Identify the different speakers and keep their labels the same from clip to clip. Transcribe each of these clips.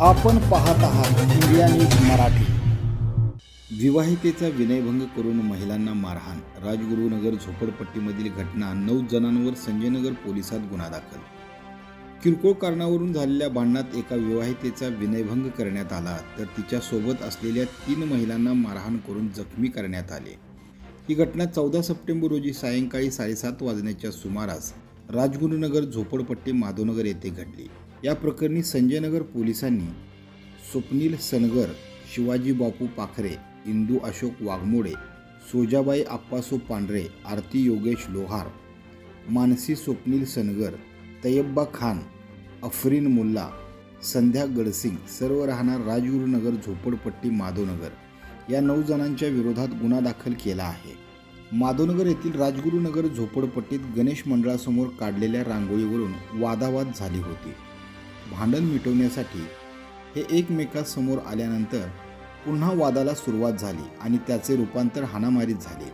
Speaker 1: आपण पाहत आहात इंडिया न्यूज मराठी. विवाहितेचा विनयभंग करून महिलांना मारहाण राजगुरुनगर झोपडपट्टीमधील घटना नऊ जणांवर संजयनगर पोलिसात गुन्हा दाखल. किरकोळ कारणावरून झालेल्या भांडणात एका विवाहितेचा विनयभंग करण्यात आला तर तिच्यासोबत असलेल्या तीन महिलांना मारहाण करून जखमी करण्यात आले. ही घटना चौदा सप्टेंबर रोजी सायंकाळी साडेसात वाजण्याच्या सुमारास राजगुरुनगर झोपडपट्टी माधवनगर येथे घडली. या प्रकरणी संजयनगर पोलिसांनी स्वप्नील सनगर शिवाजी बापू पाखरे इंदू अशोक वाघमोडे सोजाबाई आप्पासो पांढरे आरती योगेश लोहार मानसी स्वप्नील सनगर तय्यब्बा खान अफरीन मुल्ला संध्या गडसिंग सर्व राहणार राजगुरुनगर झोपडपट्टी माधवनगर. या नऊ जणांच्या विरोधात गुन्हा दाखल केला आहे. माधवनगर येथील राजगुरुनगर झोपडपट्टीत गणेश मंडळासमोर काढलेल्या रांगोळीवरून वादावाद झाली होती. भांडण मिटवण्यासाठी हे एकमेकांसमोर आल्यानंतर पुन्हा वादाला सुरुवात झाली आणि त्याचे रूपांतर हाणामारीत झाले.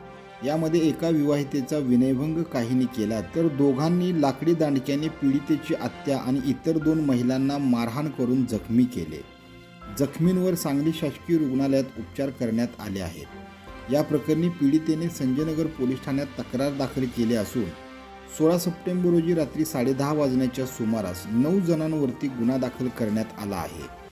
Speaker 1: यामध्ये एका विवाहितेचा विनयभंग काहींनी केला तर दोघांनी लाकडी दांडक्याने पीडितेची आत्या आणि इतर दोन महिलांना मारहाण करून जखमी केले. जखमींवर सांगली शासकीय रुग्णालयात उपचार करण्यात आले आहेत. या प्रकरणी पीडितेने संजयनगर पोलीस ठाण्यात तक्रार दाखल केली असून सोळा सप्टेंबर रोजी रात्री साडेदहा वाजण्याच्या सुमारास नऊ जणांवरती गुन्हा दाखल करण्यात आला आहे.